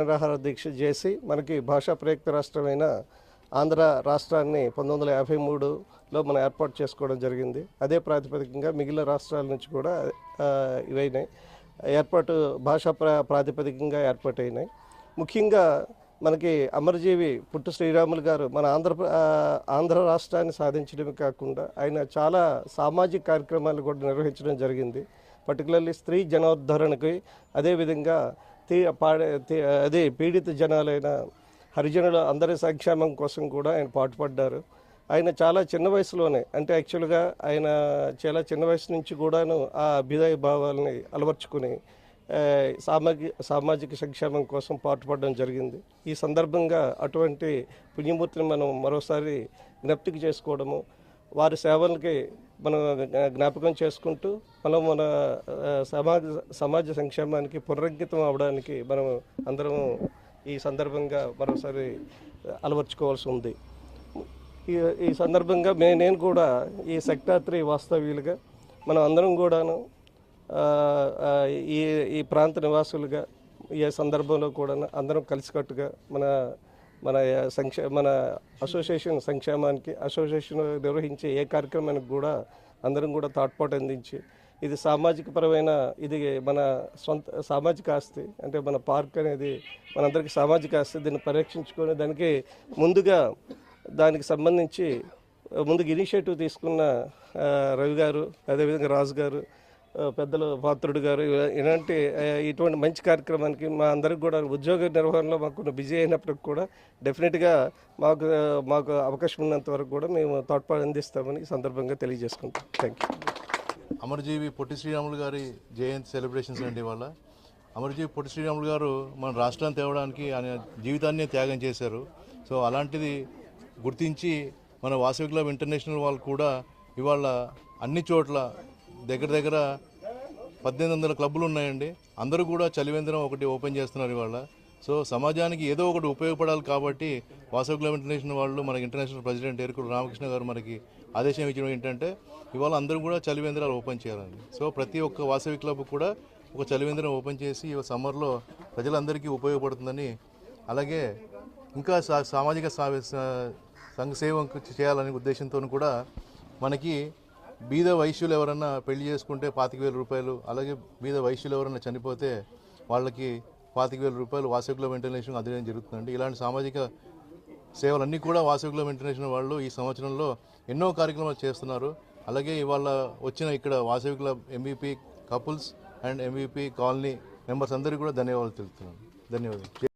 నిరాహార దీక్ష చేసి మనకి భాషా ప్రయుక్త రాష్ట్రమైన ఆంధ్ర రాష్ట్రాన్ని పంతొమ్మిది వందల యాభై మూడులో మనం ఏర్పాటు చేసుకోవడం జరిగింది. అదే ప్రాతిపదికంగా మిగిలిన రాష్ట్రాల నుంచి కూడా ఇవైనాయి. ఏర్పాటు భాషా ప్రా ప్రాతిపదికంగా ఏర్పాటైనాయి. ముఖ్యంగా మనకి అమరజీవి పుట్టు శ్రీరాములు గారు మన ఆంధ్ర ఆంధ్ర రాష్ట్రాన్ని సాధించడమే కాకుండా ఆయన చాలా సామాజిక కార్యక్రమాలు కూడా నిర్వహించడం జరిగింది. పర్టికులర్లీ స్త్రీ జనోద్ధరణకి అదేవిధంగా అదే పీడిత జనాలైన హరిజనుల అందరి సంక్షేమం కోసం కూడా ఆయన పాటుపడ్డారు. ఆయన చాలా చిన్న వయసులోనే అంటే యాక్చువల్గా ఆయన చాలా చిన్న వయసు నుంచి కూడాను ఆ అభ్యుదయ భావాలని అలవర్చుకుని సామాజిక సామాజిక సంక్షేమం కోసం పాటుపడడం జరిగింది. ఈ సందర్భంగా అటువంటి పుణ్యమూర్తిని మనం మరోసారి జ్ఞప్తికి చేసుకోవడము వారి సేవలకి మనం జ్ఞాపకం చేసుకుంటూ మనం మన సమాజ సమాజ సంక్షేమానికి పునరంకితం అవడానికి మనం అందరం ఈ సందర్భంగా మరోసారి అలవర్చుకోవాల్సి ఉంది. ఈ ఈ సందర్భంగా మే నేను కూడా ఈ సెక్టార్ త్రీ వాస్తవ్యులుగా మనం అందరం కూడాను ఈ ఈ ప్రాంత నివాసులుగా ఏ సందర్భంలో కూడా అందరం కలిసికట్టుగా మన మన సంక్షే మన అసోసియేషన్ సంక్షేమానికి అసోసియేషన్ నిర్వహించే ఏ కార్యక్రమానికి కూడా అందరం కూడా తాట్పాటు అందించి ఇది సామాజిక పరమైన ఇది మన సొంత సామాజిక ఆస్తి అంటే మన పార్క్ అనేది మనందరికీ సామాజిక ఆస్తి దీన్ని పరిరక్షించుకొని దానికి ముందుగా దానికి సంబంధించి ముందుకు ఇనిషియేటివ్ తీసుకున్న రవి గారు అదేవిధంగా రాజు గారు పెద్దలు పాత్రుడు గారు ఇలాంటి ఇటువంటి మంచి కార్యక్రమానికి మా అందరికి కూడా ఉద్యోగ నిర్వహణలో మాకు బిజీ అయినప్పటికి కూడా డెఫినెట్గా మాకు మాకు అవకాశం ఉన్నంత వరకు కూడా మేము తోడ్పాటు అందిస్తామని సందర్భంగా తెలియజేసుకుంటాం. థ్యాంక్ యూ అమరజీవి పొట్టి శ్రీరాములు గారి జయంతి సెలబ్రేషన్స్ అండి ఇవాళ. అమరజీవి పొట్టి శ్రీరాములు గారు మన రాష్ట్రాన్ని తేవడానికి ఆయన జీవితాన్ని త్యాగం చేశారు. సో అలాంటిది గుర్తించి మన వాసవి క్లబ్ ఇంటర్నేషనల్ వాళ్ళు కూడా ఇవాళ అన్ని చోట్ల దగ్గర దగ్గర పద్దెనిమిది వందల క్లబ్బులు ఉన్నాయండి. అందరూ కూడా చలివేంద్రం ఒకటి ఓపెన్ చేస్తున్నారు ఇవాళ. సో సమాజానికి ఏదో ఒకటి ఉపయోగపడాలి కాబట్టి వాసవి క్లబ్ ఇంటర్నేషనల్ వాళ్ళు మన ఇంటర్నేషనల్ ప్రెసిడెంట్ ఎరుకుల రామకృష్ణ గారు మనకి ఆదేశం ఇచ్చడం ఏంటంటే ఇవాళ అందరూ కూడా చలివేంద్రాలు ఓపెన్ చేయాలండి సో ప్రతి ఒక్క వాసవి క్లబ్ కూడా ఒక చలివేంద్రం ఓపెన్ చేసి ఈ సమ్మర్లో ప్రజలందరికీ ఉపయోగపడుతుందని అలాగే ఇంకా సా- సామాజిక సా- సా- సంఘసేవం చేయాలనే ఉద్దేశంతో కూడా మనకి బీద వైశ్యులు ఎవరన్నా పెళ్ళి చేసుకుంటే పాతిక వేల రూపాయలు అలాగే బీద వైశ్యులు ఎవరన్నా చనిపోతే వాళ్ళకి పాతిక వేల రూపాయలు వాసవి వెంటిలేషన్ అధ్యయనం జరుగుతుందండి. ఇలాంటి సామాజిక సేవలన్నీ కూడా వాసవి వెంటిలేషన్ వాళ్ళు ఈ సంవత్సరంలో ఎన్నో కార్యక్రమాలు చేస్తున్నారు. అలాగే ఇవాళ వచ్చిన ఇక్కడ వాసవికుల MBP MVP couples and MVP colony members అందరికీ కూడా ధన్యవాదాలు తెలుపుతున్నాను. ధన్యవాదాలు.